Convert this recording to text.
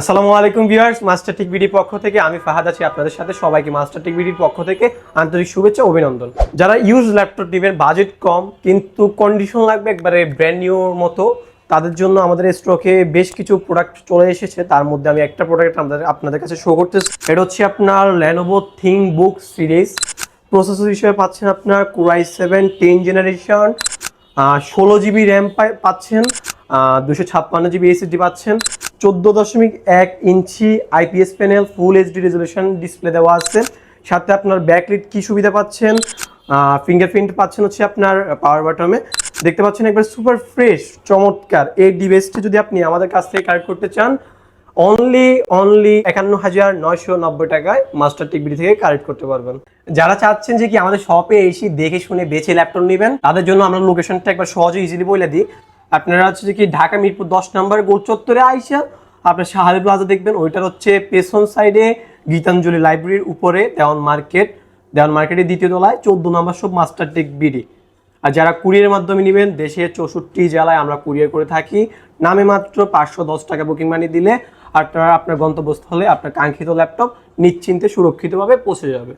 আসসালামু আলাইকুম viewers master tick বিডির পক্ষ থেকে আমি ফাহাদ আছি আপনাদের সাথে। সবাইকে মাস্টার টিক বিডির পক্ষ থেকে আন্তরিক শুভেচ্ছা অভিনন্দন। যারা ইউজ ল্যাপটপ নেবেন বাজেট কম, কিন্তু কন্ডিশন লাগবে একবারে ব্র্যান্ড নিউর মতো, তাদের জন্য আমাদের স্টকে বেশ কিছু প্রোডাক্ট চলে এসেছে। তার মধ্যে আমি একটা প্রোডাক্ট আমাদের, আপনাদের কাছে শো করতে এটা হচ্ছে আপনার Lenovo ThinkBook series processor হিসেবে পাচ্ছেন আপনার core i seven ten generation ষোলো জিবি র্যাম পাচ্ছেন দুশো ছাপ্পান্ন জিবি এসএসডি পাচ্ছেন। চোদ্দ দশমিক এক ইঞ্চি IPS panel full HD resolution display দেওয়া আছে। সাথে আপনার ব্যাকলিট কি সুবিধা পাচ্ছেন? ফিঙ্গারপ্রিন্ট পাচ্ছেন হচ্ছে আপনার পাওয়ার বাটমে দেখতে পাচ্ছেন একবার সুপার ফ্রেশ চমৎকার এই ডিভাইসটি যদি আপনি আমাদের কাছ থেকে কালেক্ট করতে চান অনলি অনলি একান্ন হাজার নয়শো নব্বই টাকায় মাস্টার টিকবিডি থেকে কালেক্ট করতে পারবেন। যারা চাচ্ছেন যে কি আমাদের শপে এসে দেখে শুনে বেছে ল্যাপটপ নেবেন, তাদের জন্য আমরা লোকেশনটা একবার সহজে ইজিলি বলে দিই। আপনারা হচ্ছে যে কি ঢাকা মিরপুর দশ নম্বর গোল চত্বরে আইসা আপনার শাহালি প্লাজা দেখবেন। ওইটার হচ্ছে পেছন সাইডে গীতাঞ্জলি লাইব্রেরির উপরে দেওয়ান মার্কেট। দেওয়ান মার্কেটের দ্বিতীয় তলায় চোদ্দ নম্বর সব মাস্টার টেক বিডি আর যারা কুরিয়ারের মাধ্যমে নেবেন, দেশের চৌষট্টি জেলায় আমরা কুরিয়ার করে থাকি। নামে মাত্র পাঁচশো দশ টাকা বুকিং মানি দিলে আপনারা আপনার গন্তব্যস্থলে আপনার কাঙ্ক্ষিত ল্যাপটপ নিশ্চিন্তে সুরক্ষিতভাবে পৌঁছে যাবে।